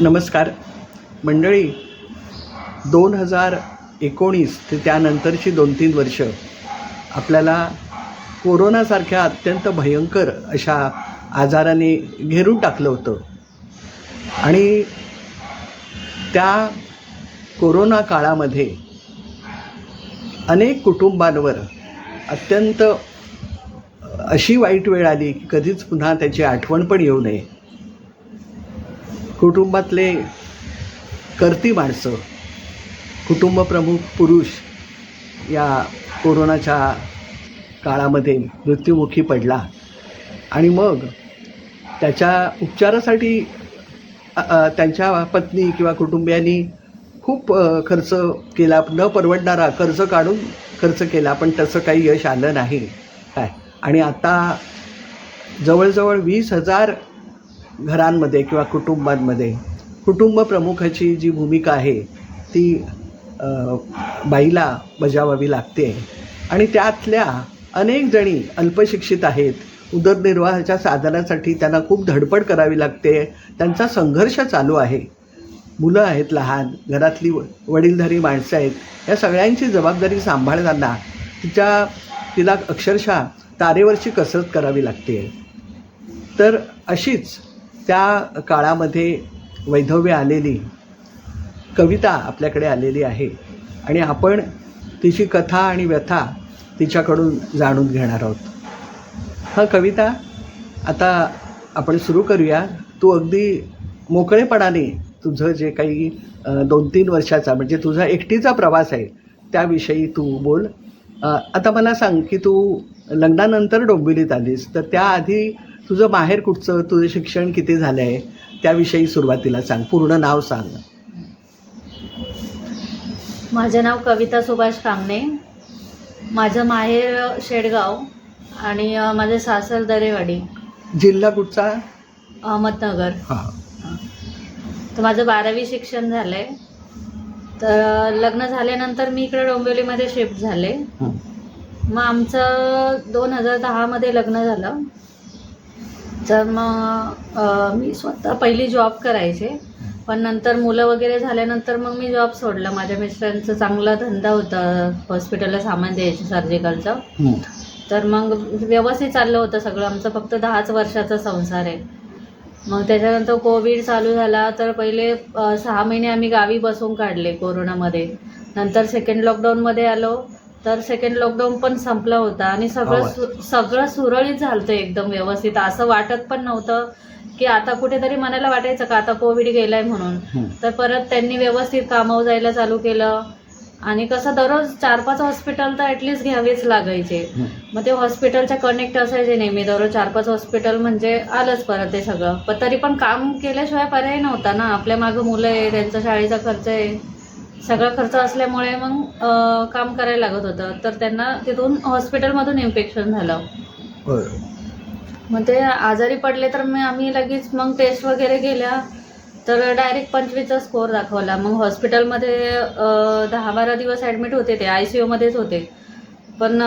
नमस्कार. मंडळी दोन हजार एकोणीस ते त्यानंतरची दोन तीन वर्ष आपल्याला कोरोनासारख्या अत्यंत भयंकर अशा आजाराने घेरून टाकलं होतं. आणि त्या कोरोना काळामध्ये अनेक कुटुंबांवर अत्यंत अशी वाईट वेळ आली की कधीच पुन्हा त्याची आठवण पण येऊ नये. कुटुंबातले करती माणसं कुटुंबप्रमुख पुरुष या कोरोनाच्या काळामध्ये मृत्युमुखी पडला. आणि मग त्याच्या उपचारासाठी त्यांच्या पत्नी किंवा कुटुंबियांनी खूप खर्च केला. न परवडणारा कर्ज काढून खर्च केला पण तसं काही यश आलं नाही. काय? आणि आता जवळजवळ वीस हजार घरांमध्ये किंवा कुटुंबांमध्ये. कुटुंब प्रमुखाची जी भूमिका आहे ती बाईला बजावावी लागते. आणि त्यातल्या अनेक जणी अल्पशिक्षित आहेत. उदरनिर्वाहाच्या साधनासाठी त्यांना खूप धडपड करावी लागते. त्यांचा संघर्ष चालू आहे. मुलं आहेत लहान घरातली व- वडीलधारी माणसं आहेत. या सगळ्यांची जबाबदारी सांभाळताना तिच्या तिला अक्षरशः तारेवरची कसरत करावी लागते. तर अशीच त्या काळामध्ये वैधव्य आलेली कविता आपल्याकडे आलेली आहे. आणि आपण तिची कथा आणि व्यथा तिच्याकडून जाणून घेणार आहोत. हा कविता आता आपण सुरू करूया. तू अगदी मोकळेपणाने तुझं जे काही दोन तीन वर्षाचा म्हणजे तुझा एकटीचा प्रवास आहे त्याविषयी तू बोल. आता मला सांग की तू लग्नानंतर डोंबिवलीत आलीस तर त्याआधी तुझं माहेर कुठचं तुझं शिक्षण किती झालं आहे त्याविषयी सुरुवातीला सांग. पूर्ण नाव सांग. माझं नाव कविता सुभाष कामणे. माझं माहेर शेडगाव आणि माझं सासर दरेवाडी. जिल्हा कुठचा? अहमदनगर. हां. तर माझं बारावी शिक्षण झालं आहे तर लग्न झाल्यानंतर मी इकडे डोंबिवलीमध्ये शिफ्ट झाले. मग आमचं दोन हजार दहामध्ये लग्न झालं. तर मग मी स्वतः पहिली जॉब करायचे. पण नंतर मुलं वगैरे झाल्यानंतर मग मी जॉब सोडला. माझ्या मिस्टरांचं चांगला धंदा होता हॉस्पिटलला सामान द्यायचं सर्जिकलचं. तर मग व्यवस्थित चाललं होतं सगळं. आमचं फक्त दहाच वर्षाचा संसार आहे. मग त्याच्यानंतर कोविड चालू झाला. तर पहिले सहा महिने आम्ही गावी बसून काढले कोरोनामध्ये. नंतर सेकंड लॉकडाऊनमध्ये आलो. तर सेकंड लॉकडाऊन पण संपला होता आणि सगळं. सु सगळं सुरळीत झालं एकदम व्यवस्थित. असं वाटत पण नव्हतं की आता कुठेतरी मनाला वाटायचं का आता कोविड गेलाय म्हणून. तर परत त्यांनी व्यवस्थित कामावर जायला चालू केलं. आणि कसं दररोज चार पाच हॉस्पिटल तर ॲटलिस्ट घ्यावेच लागायचे. मग ते हॉस्पिटलच्या कनेक्ट असायचे नेहमी. दररोज चार पाच हॉस्पिटल म्हणजे आलंच परत ते सगळं. पण तरी पण काम केल्याशिवाय पर्याय नव्हता ना. आपल्या मागं मुलं आहे त्यांचा शाळेचा खर्च आहे. सगळा खर्च असल्यामुळे मग काम करायला लागत होतं. तर त्यांना तिथून हॉस्पिटलमधून इन्फेक्शन झालं. मग ते आजारी पडले तर मग आम्ही लगेच मग टेस्ट वगैरे केल्या. तर डायरेक्ट पंचवीसचा स्कोअर दाखवला. मग हॉस्पिटलमध्ये दहा बारा दिवस ॲडमिट होते ते. आय सी यूमध्येच होते. पण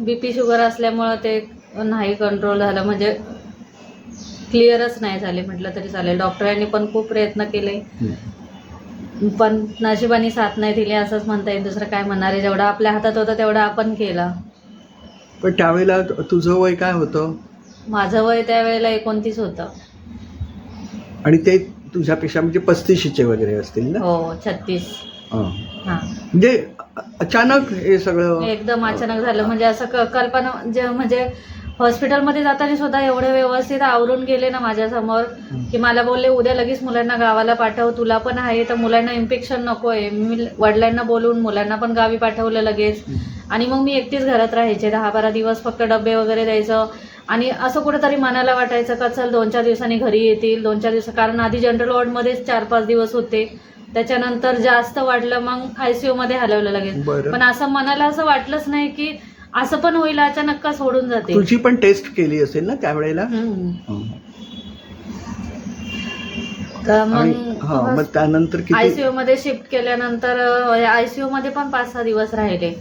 बी पी शुगर असल्यामुळं ते नाही कंट्रोल झालं. म्हणजे क्लिअरच नाही झाले. म्हटलं तरी चालेल. डॉक्टरांनी पण खूप प्रयत्न केले. पण नशिबाने साथ नाही दिली असंच म्हणता येईल. दुसरं काय म्हणणार आहे? जेवढं आपल्या हातात होतं तेवढं आपण केलं. पण त्यावेळेला तुझं वय काय होतं? माझं वय त्यावेळेला एकोणतीस होतं. आणि ते तुझ्यापेक्षा म्हणजे पस्तीशीचे वगैरे असतील ना? हो छत्तीस. हां. हां. म्हणजे अचानक हे सगळं एकदम अचानक झालं. म्हणजे असं क- कल्पना जे म्हणजे हॉस्पिटलमध्ये जाताना सुद्धा एवढे व्यवस्थित आवरून गेले ना माझ्यासमोर की मला बोलले उद्या लगेच मुलांना गावाला पाठव तुला पण आहे तर मुलांना इन्फेक्शन नको आहे मी वडिलांना बोलवून मुलांना पण गावी पाठवलं लगेच. आणि मग मी एकटीच घरात राहायचे दहा बारा दिवस फक्त डबे वगैरे द्यायचं. आणि असं कुठेतरी मनाला वाटायचं का चल दोन चार दिवसांनी घरी येतील दोन चार दिवस कारण आधी जनरल वॉर्डमध्येच चार पाच दिवस होते. त्याच्यानंतर जास्त वाढलं मग आय सी यूमध्ये हलवलं लगेच. पण असं मनाला असं वाटलंच नाही की असं पण होईल अचानक का सोडून जाते? तुझी पण टेस्ट केली असेल ना त्यावेळेला? हम्म. तर आणि मग मग त्यानंतर किती आयसीयू मध्ये शिफ्ट केल्यानंतर आयसीयू मध्ये पण पाच सहा दिवस राहिले.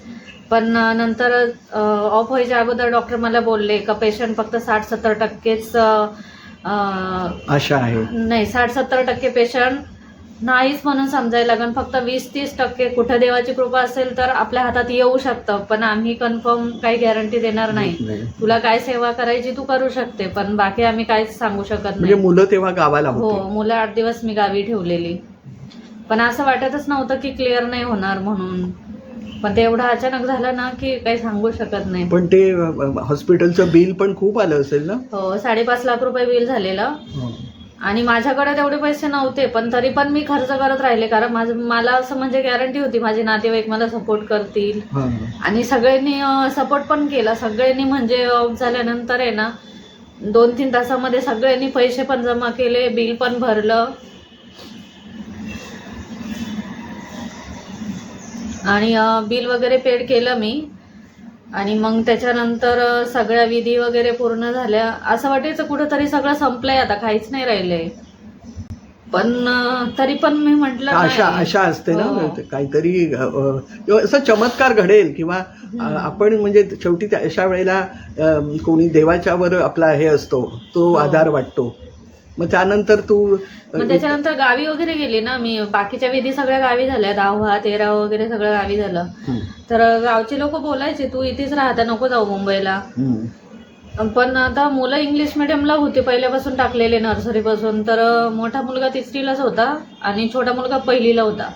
पण अ, नंतर ऑफ व्हायच्या अगोदर डॉक्टर मला बोलले का पेशंट फक्त साठ सत्तर टक्केच अं, आशा आहे. नाही साठ सत्तर टक्के पेशंट नाहीच म्हणून समजायला लागेल. फक्त वीस तीस टक्के कुठं देवाची कृपा असेल तर आपल्या हातात येऊ शकतं. पण आम्ही कन्फर्म काही गॅरंटी देणार नाही. तुला काय सेवा करायची तू करू शकते. पण बाकी आम्ही काहीच सांगू शकत म्हणजे नाही. मुलं तेव्हा गावाला हो मुलं आठ दिवस मी गावी ठेवलेली. पण असं वाटतच नव्हतं की क्लिअर नाही होणार म्हणून. पण ते एवढं अचानक झालं ना की काही सांगू शकत नाही. पण ते हॉस्पिटलचं बिल पण खूप आलं असेल ना? हो साडेपाच लाख रुपये बिल झालेलं. आणि माझ्याकडे तेवढे पैसे नव्हते पण तरी पण मी खर्च करत राहिले. कारण माझं मला असं म्हणजे गॅरंटी होती माझे नातेवाईक मला सपोर्ट करतील. आणि सगळ्यांनी सपोर्ट पण केला. सगळ्यांनी म्हणजे ऑफ झाल्यानंतर आहे ना दोन तीन तासामध्ये सगळ्यांनी पैसे पण जमा केले बिल पण भरलं. आणि बिल वगैरे पेड केलं मी. आणि मग त्याच्यानंतर सगळ्या विधी वगैरे पूर्ण झाल्या. असं वाटायचं कुठंतरी सगळं संपलंय आता काहीच नाही राहिलंय. पण तरी पण मी म्हंटल आशा आशा असते ना हो. काहीतरी असं चमत्कार घडेल किंवा आपण म्हणजे शेवटी त्या- अशा वेळेला कोणी देवाच्यावर आपला हे असतो तो हो. आधार वाटतो. मग त्यानंतर तू मग त्याच्यानंतर गावी वगैरे गेली ना मी. बाकीच्या विधी सगळ्या गावी झाल्या. दहावा तेरा वगैरे सगळं गावी झालं. हं, तर गावचे लोक बोलायचे तू इथेच राहता नको जाऊ मुंबईला. हं. पण आता मुलं इंग्लिश मिडियमला होते पहिल्यापासून टाकलेले नर्सरीपासून तर मोठा मुलगा तिसरीलाच होता आणि छोटा मुलगा पहिलीला होता.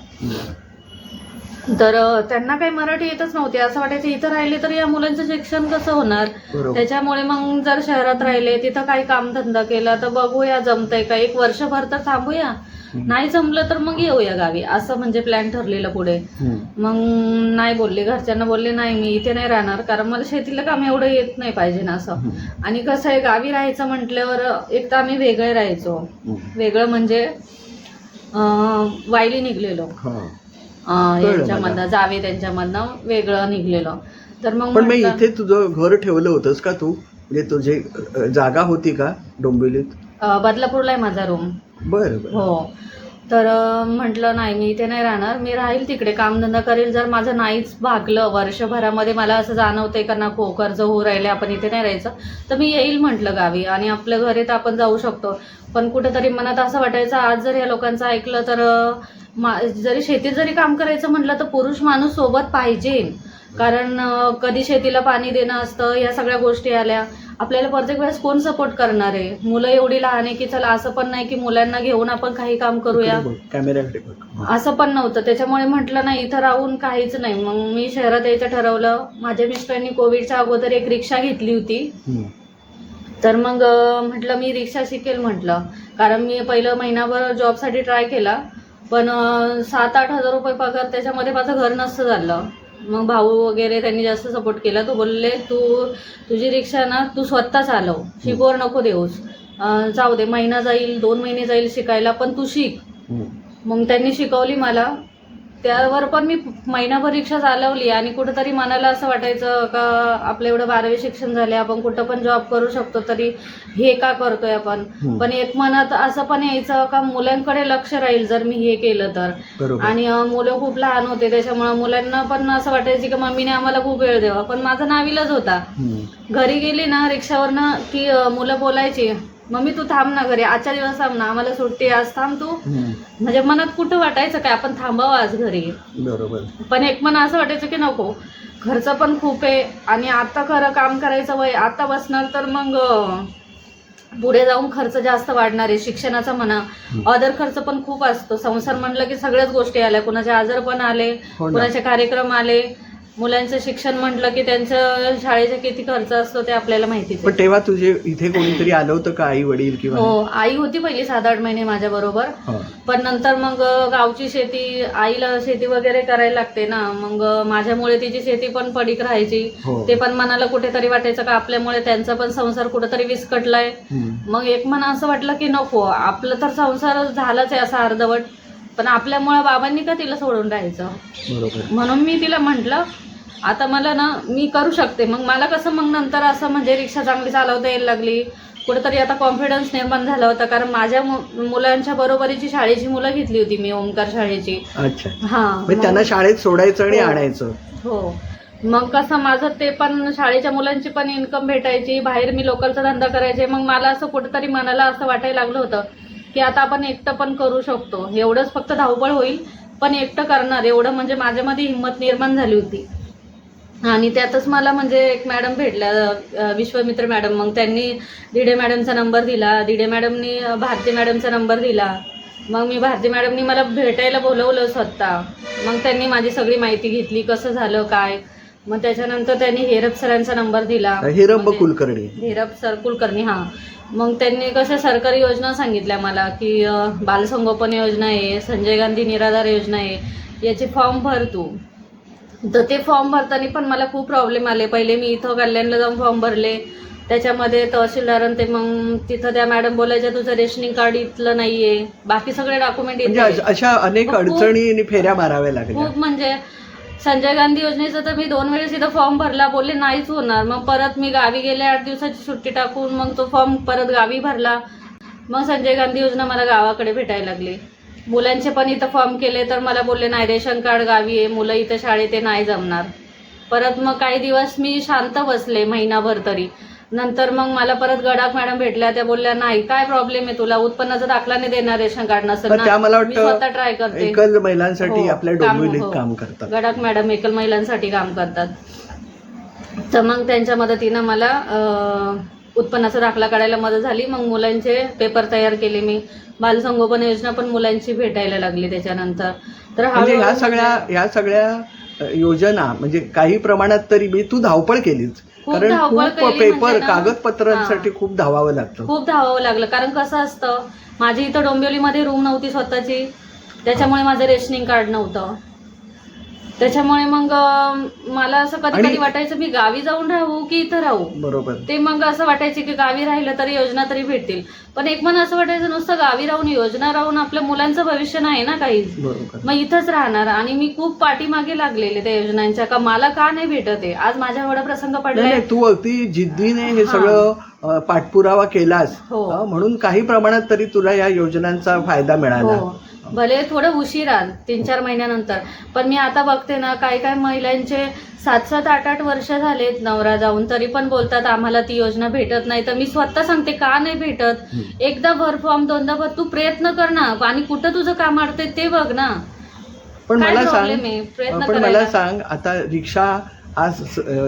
तर त्यांना काही मराठी येतच नव्हते. असं वाटायचं इथं राहिले तर या मुलांचं शिक्षण कसं होणार? त्याच्यामुळे मग जर शहरात राहिले तिथं काही कामधंदा केला तर बघूया जमतंय का? एक वर्षभर तर थांबूया. नाही जमलं तर मग येऊया गावी. असं म्हणजे प्लॅन ठरलेलं पुढे. मग नाही बोलले घरच्यांना बोलले नाही मी इथे नाही राहणार कारण मला शेतीला काम एवढं येत नाही पाहिजे ना असं. आणि कसं आहे गावी राहायचं म्हटल्यावर एक तर आम्ही वेगळे राहायचो. वेगळं म्हणजे अं, वायली निघलेलो. यांच्यामधनं जावे त्यांच्यामधनं वेगळं निघलेलो. तर मग पण म्हटलं- इथे तुझं घर ठेवलं होतंस का तू? म्हणजे तुझे अ, जागा होती का डोंबिवलीत? अं, बदलापूरला आहे माझा रूम बरं बरं. हो. तर म्हटलं नाही मी इथे नाही राहणार. मी राहील तिकडे. कामधंदा करेल. जर माझं नाहीच भागलं वर्षभरामध्ये मला असं जाणवतंय का नको कर्ज होऊ राहिले आपण इथे नाही राहायचं. तर मी येईल म्हटलं गावी. आणि आपल्या घरी तर आपण जाऊ शकतो. पण कुठेतरी मनात असं वाटायचं आज जर या लोकांचं ऐकलं तर अं, मा जरी शेतीत जरी काम करायचं म्हटलं तर पुरुष माणूस सोबत पाहिजे. कारण कधी शेतीला पाणी देणं असतं या सगळ्या गोष्टी आल्या. आपल्याला प्रत्येक वेळेस कोण सपोर्ट करणार आहे? मुलं एवढी लहान आहे की चला असं पण नाही की मुलांना घेऊन आपण काही काम करूया. असं पण नव्हतं. त्याच्यामुळे म्हटलं नाही इथं राहून काहीच नाही. मग मी शहरात यायचं ठरवलं. माझ्या मिस्टरांनी कोविडच्या अगोदर एक रिक्षा घेतली होती. तर मग म्हटलं मी रिक्षा शिकेल म्हटलं. कारण मी पहिलं महिनाभर जॉबसाठी ट्राय केला. पण सात आठ हजार रुपये पगार त्याच्यामध्ये माझं घर नसतं झालं. मग भाऊ वगैरे त्यांनी जास्त सपोर्ट केला. तो बोलले तू तुझी रिक्षा ना तू स्वतः चालव. शिकवर नको देऊस. जाऊ दे महिना जाईल दोन महिने जाईल शिकायला पण तू शिक. मग त्यांनी शिकवली मला. त्यावर पण मी महिनाभर रिक्षा चालवली आणि कुठंतरी मनाला असं वाटायचं का आपलं एवढं बारावी शिक्षण झाले आपण कुठं पण जॉब करू शकतो तरी हे का करतोय आपण. पण एक मनात असं पण यायचं का मुलांकडे लक्ष राहील जर मी हे केलं तर. आणि मुलं खूप लहान होते त्याच्यामुळे मुलांना पण असं वाटायचं की मम्मीने आम्हाला खूप वेळ द्यावा. पण माझा नाविलाच होता. घरी गेली ना रिक्षावरनं की मुलं बोलायची मम्मी तू थांब ना घरी. आजच्या दिवस थांब ना. आम्हाला सुट्टी आज थांब तू. म्हणजे मनात कुठं वाटायचं काय? आपण थांबावं आज घरी. बरोबर. पण एक मन असं वाटायचं की नको. खर्च पण खूप आहे आणि आता खरं काम करायचं वय. आता बसणार तर मग पुढे जाऊन खर्च जास्त वाढणार आहे. शिक्षणाचा म्हणा. अदर खर्च पण खूप असतो. संसार म्हणलं की सगळ्याच गोष्टी आल्या. कुणाचे आजार पण आले. हो कुणाचे कार्यक्रम आले. मुलांचं शिक्षण म्हटलं की त्यांचं शाळेचा किती खर्च असतो ते आपल्याला माहितीच पण तेव्हा तुझे इथे कोणीतरी आलं होतं का? आई वडील किंवा? हो आई होती पहिली सात आठ महिने माझ्या बरोबर. हा. पण नंतर मग गावची शेती आईला शेती वगैरे करायला लागते ना. मग माझ्यामुळे तिची शेती पण पडीक राहायची. हो. ते पण मनाला कुठेतरी वाटायचं का आपल्यामुळे त्यांचा पण संसार कुठेतरी विस्कटलाय. मग एक मन असं वाटलं की नको आपलं तर संसार झालाच आहे असा अर्धवट. पण आपल्यामुळे बाबांनी का तिला सोडून राहायचं? बरोबर. म्हणून मी तिला म्हटलं आता मला ना मी करू शकते. मग मला कसं मग नंतर असं म्हणजे रिक्षा चांगली चालवता यायला लागली. कुठेतरी आता कॉन्फिडन्स निर्माण झाला होता. कारण माझ्या मुलांच्या बरोबरीची शाळेची मुलं घेतली होती मी ओमकार शाळेची. अच्छा. हा त्यांना शाळेत सोडायचं आणि हो. आणायचं. हो. मग कसं माझं ते पण शाळेच्या मुलांची पण इन्कम भेटायची बाहेर मी लोकलचा धंदा करायचे. मग मला असं कुठेतरी मनाला असं वाटायला लागलं होतं की आता आपण एकटं पण करू शकतो. एवढंच फक्त धावपळ होईल पण एकटं करणार. एवढं म्हणजे माझ्यामध्ये हिंमत निर्माण झाली होती. आणि त्यातच मला म्हणजे एक मॅडम भेटल्या विश्वमित्र मॅडम. मग त्यांनी दिडे मॅडमचा नंबर दिला. दिडे मॅडमनी भारती मॅडमचा नंबर दिला. मग मी भारती मॅडमनी मला भेटायला बोलवलं स्वतः. मग त्यांनी माझी सगळी माहिती घेतली कसं झालं काय? मग त्याच्यानंतर त्यांनी हेरप सरांचा नंबर दिला. हिरंब म्हणजे- कुलकर्णी. धीरप सर कुलकर्णी हा. मग त्यांनी कशा सरकारी योजना सांगितल्या मला की बालसंगोपन योजना आहे संजय गांधी निराधार योजना आहे याचे फॉर्म भर तू. तर ते फॉर्म भरताना पण मला खूप प्रॉब्लेम आले. पहिले मी इथं कल्याणला जाऊन फॉर्म भरले. त्याच्यामध्ये तहसीलदार ते मग तिथं त्या मॅडम बोलायच्या तुझं रेशनिंग कार्ड इथलं नाहीये. बाकी सगळे डॉक्युमेंट म्हणजे अश- अनेक अडचणी फेऱ्या माराव्या लागल्या. खूप म्हणजे संजय गांधी योजनेचं तर मी दोन वेळेस इथं फॉर्म भरला. बोलले नाहीच होणार. मग परत मी गावी गेले आठ दिवसाची सुट्टी टाकून मग तो फॉर्म परत गावी भरला. मग संजय गांधी योजना मला गावाकडे भेटायला लागली. मुलांचे पण इथं फॉर्म केले तर मला बोलले नाही रेशन कार्ड गावी आहे मुलं इथं शाळेत नाही जमणार. परत मग काही दिवस मी शांत बसले महिनाभर तरी. नंतर मग मला परत गडाख मॅडम भेटल्या त्या बोलल्या नाही काय प्रॉब्लेम आहे तुला? उत्पन्नाचा दाखला नाही देणार रेशन कार्ड नसेल पण त्या मला ना मी स्वतः वाटतं ट्राय करते. एकल महिलांसाठी हो, आपल्या काम- डोंबिवलीत हो. काम करतात. गडाख मॅडम एकल महिलांसाठी काम करतात. तर मग त्यांच्या मदतीनं मला अं, उत्पन्नाचा दाखला काढायला मदत झाली. मग मुलांचे पेपर तयार केले मी. बालसंगोपन योजना पण मुलांची भेटायला लागली त्याच्यानंतर. तर म्हणजे ह्या सगळ्या ह्या सगळ्या योजना म्हणजे काही प्रमाणात तरी मी तू धावपळ केलीच. कारण खूप पेपर म्हणजे ना- कागदपत्रांसाठी खूप धावावं लागतं. खूप धावावं लागलं. कारण कसं असतं माझी इथं डोंबिवलीमध्ये रूम नव्हती स्वतःची. त्याच्यामुळे माझं रेशनिंग कार्ड नव्हतं. त्याच्यामुळे मग मला असं कधी कधी वाटायचं मी गावी जाऊन राहू की इथं राहू? बरोबर. ते मग असं वाटायचे की गावी राहिलं तरी योजना तरी भेटतील. पण एक मन असं वाटायचं नुसतं गावी राहून योजना राहून आपल्या मुलांचं भविष्य नाही ना काहीच बरोबर. मग इथंच राहणार आणि मी खूप पाठीमागे लागलेले त्या योजनांच्या का मला का नाही भेटत आहे आज माझ्या एवढा प्रसंग नाही तू अगदी जिद्दीने हे. सगळं पाठपुरावा केलास. हो. म्हणून काही प्रमाणात तरी तुला या योजनांचा फायदा मिळाला. हो. भले थोडं उशिरा तीन चार महिन्यानंतर. पण मी आता बघते ना काही काही महिलांचे सात सात आठ आठ वर्ष झालेत नवरा जाऊन तरी पण बोलतात आम्हाला ती योजना भेटत नाही. तर मी स्वतः सांगते का नाही भेटत. एकदा भर फॉर्म दोनदा भर तू प्रयत्न कर ना. आणि कुठं तुझं काम अडते ते बघ ना. पण मला सांग पण मला. सांग आता रिक्षा आज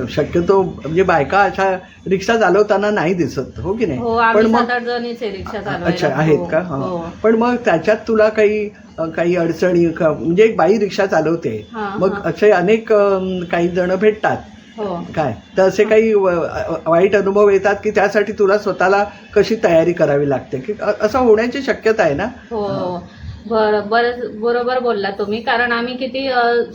शक्यतो म्हणजे बायका अशा रिक्षा चालवताना नाही दिसत हो की नाही? हो पण मग अच्छा आहेत का? हा. हो. पण मग त्याच्यात तुला काही काही अडचणी म्हणजे एक बाई रिक्षा चालवते मग. असे अनेक काही जण भेटतात. हो. काय? तर असे काही वाईट अनुभव येतात की त्यासाठी तुला स्वतःला कशी तयारी करावी लागते? की असं होण्याची शक्यता आहे ना? हो. बर बर बरोबर बोलला तुम्ही. कारण आम्ही किती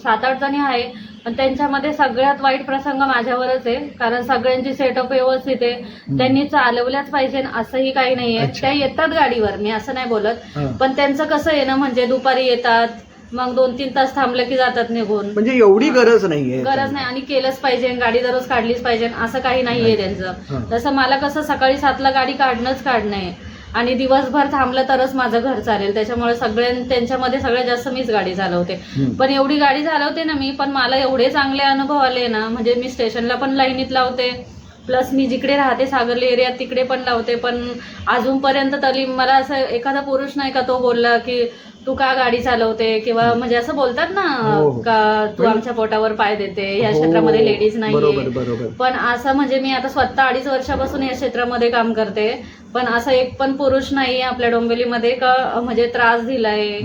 सात आठ जणी आहे. पण त्यांच्यामध्ये सगळ्यात वाईट प्रसंग माझ्यावरच आहे. कारण सगळ्यांची सेटअप व्यवस्थित आहे. त्यांनी चालवल्याच पाहिजे असंही काही नाहीये. त्या येतात गाडीवर मी असं नाही बोलत. पण त्यांचं कसं आहे ना म्हणजे दुपारी येतात मग दोन तीन तास थांबलं की जातात निघून. म्हणजे एवढी गरज नाहीये. गरज नाही. आणि केलंच पाहिजे गाडी दररोज काढलीच पाहिजे असं काही नाहीये. त्यांचं. तसं मला कसं सकाळी सातला गाडी काढणंच काढणं आहे. आणि दिवसभर थांबलं तरच माझं घर चालेल. त्याच्यामुळे सगळ्यां त्यांच्यामध्ये सगळ्यात जास्त मीच गाडी चालवते. पण एवढी गाडी चालवते ना मी पण मला एवढे चांगले अनुभव आले ना म्हणजे मी स्टेशनला पण लाईनीत लावते. प्लस मी जिकडे राहते सागरली एरियात तिकडे पण लावते. पण अजूनपर्यंत तरी मला असं एखादा पुरुष नाही का तो बोलला की तू का गाडी चालवते? किंवा म्हणजे असं बोलतात ना हो, हो. का तू आमच्या पोटावर पाय देते? या हो, क्षेत्रामध्ये लेडीज नाहीये. पण असं म्हणजे मी आता स्वतः अडीच वर्षापासून या क्षेत्रामध्ये काम करते. पण असं एक पण पुरुष नाही आपल्या डोंबिवलीमध्ये का म्हणजे त्रास दिलाय.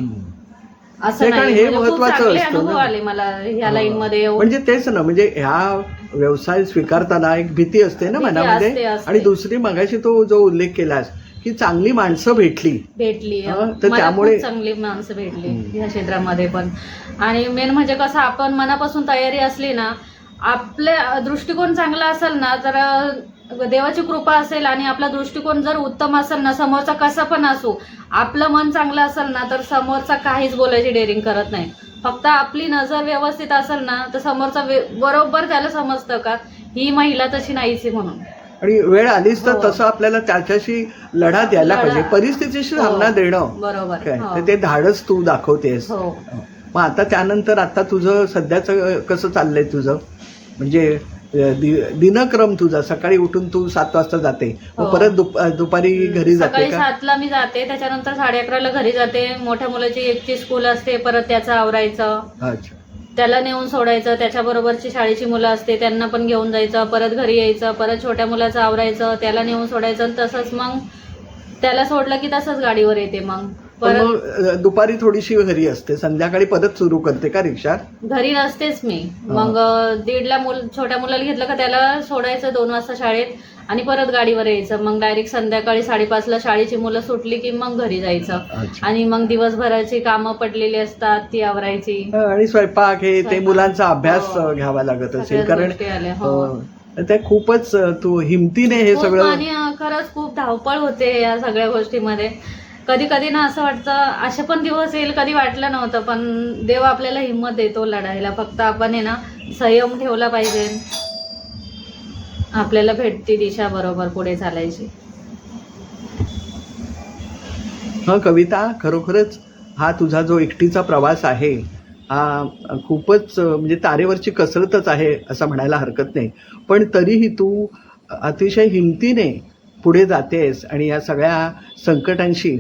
असं नाही, हे म्हणजे खूप महत्त्वाचं चांगले असतं अनुभव. आले मला ह्या लाईन मध्ये. म्हणजे तेच ना म्हणजे ह्या व्यवसाय स्वीकारताना एक भीती असते ना मनामध्ये. आणि दुसरी मगाशी तो जो उल्लेख केलास की चांगली माणसं भेटली भेटली तर त्यामुळे- चांगली माणसं भेटली. या क्षेत्रामध्ये पण आणि मेन म्हणजे कसं आपण मनापासून तयारी असली ना आपले दृष्टिकोन चांगला असेल ना तर देवाची कृपा असेल आणि आपला दृष्टिकोन जर उत्तम असेल ना समोरचा कसा पण असो आपलं मन चांगलं असेल ना तर समोरचा काहीच बोलायची डेअरिंग करत नाही. फक्त आपली नजर व्यवस्थित असेल ना तर समोरचा बरोबर त्याला समजतं का? ही महिला तशी नाहीच म्हणून. आणि वेळ आलीच तर हो. तसं आपल्याला त्याच्याशी लढा द्यायला. पाहिजे. परिस्थितीशी हो. सामना देणं. बरोबर. हो. ते धाडस तू दाखवतेस. हो. मग आता त्यानंतर आता तुझं सध्याचं कसं चाललंय तुझं? म्हणजे दि- दिनक्रम तुझा. सकाळी उठून तू सात वाजता जाते. मग हो. परत दुप- दुपारी घरी जाते सकाळी का? सातला मी जाते. त्याच्यानंतर साडे अकराला घरी जाते. मोठ्या मुलाची एकची स्कूल असते. परत त्याचं आवरायचं. अच्छा. त्याला नेऊन सोडायचं. त्याच्याबरोबरची शाळेची मुलं असते. त्यांना पण घेऊन जायचं. परत घरी यायचं. परत छोट्या मुलाचं आवरायचं. त्याला नेऊन सोडायचं. आणि तसंच मग त्याला सोडलं की तसंच गाडीवर येते मग. मग दुपारी थोडीशी घरी असते. संध्याकाळी परत सुरू करते का रिक्षा? घरी नसतेच मी. मग दीडला मुल छोट्या मुलाला घेतलं का त्याला सोडायचं दोन वाजता शाळेत आणि परत गाडीवर यायचं. मग डायरेक्ट संध्याकाळी साडेपाचला शाळेची मुलं सुटली की मग घरी जायचं. आणि मग दिवसभराची कामं पडलेली असतात ती आवरायची. आणि स्वयंपाक हे ते. मुलांचा अभ्यास हो. घ्यावा लागत असेल. कारण हो. ते खूपच तू हिमतीने हे सगळं आणि खरंच खूप धावपळ होते या सगळ्या गोष्टीमध्ये. कधी कधी ना असं वाटतं असे पण दिवस येईल कधी वाटलं नव्हतं पण देव आपल्याला हिंमत देतो लढायला. फक्त आपण आहे ना संयम ठेवला पाहिजे. आपल्याला भेटती दिशा बरोबर पुढे चालायची. हा कविता खरोखरच हा तुझा जो एकटीचा प्रवास आहे हा खूपच म्हणजे तारेवरची कसरतच आहे असं म्हणायला हरकत नाही. पण तरीही तू अतिशय हिमतीने पुढे जातेस आणि या सगळ्या संकटांशी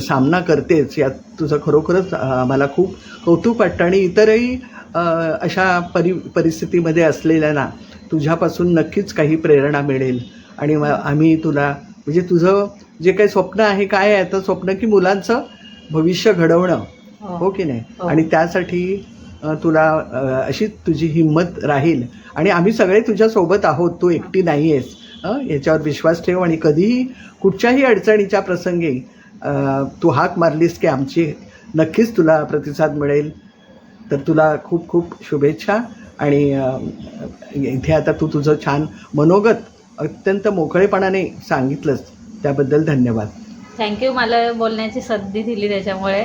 सामना करतेस यात तुझं खरोखरच अ, मला खूप कौतुक वाटतं. आणि इतरही अशा परि परिस्थितीमध्ये असलेल्यांना तुझ्यापासून नक्कीच काही प्रेरणा मिळेल. आणि आम्ही तुला म्हणजे तुझं जे काही स्वप्न आहे काय आहे तर स्वप्न की मुलांचं भविष्य घडवणं. हो. की नाही? हो. आणि त्यासाठी तुला अशी तुझी हिंमत राहील. आणि आम्ही सगळे तुझ्या सोबत आहोत. तू एकटी नाही आहेस हं? याच्यावर विश्वास ठेव आणि कधीही कुठच्याही अडचणीच्या प्रसंगी तू हाक मारलीस की आमची नक्कीच तुला प्रतिसाद मिळेल. तर तुला खूप खूप शुभेच्छा आणि इथे आता तू तुझं छान मनोगत अत्यंत मोकळेपणाने सांगितलंस. त्याबद्दल धन्यवाद. थँक्यू मला बोलण्याची संधी दिली त्याच्यामुळे.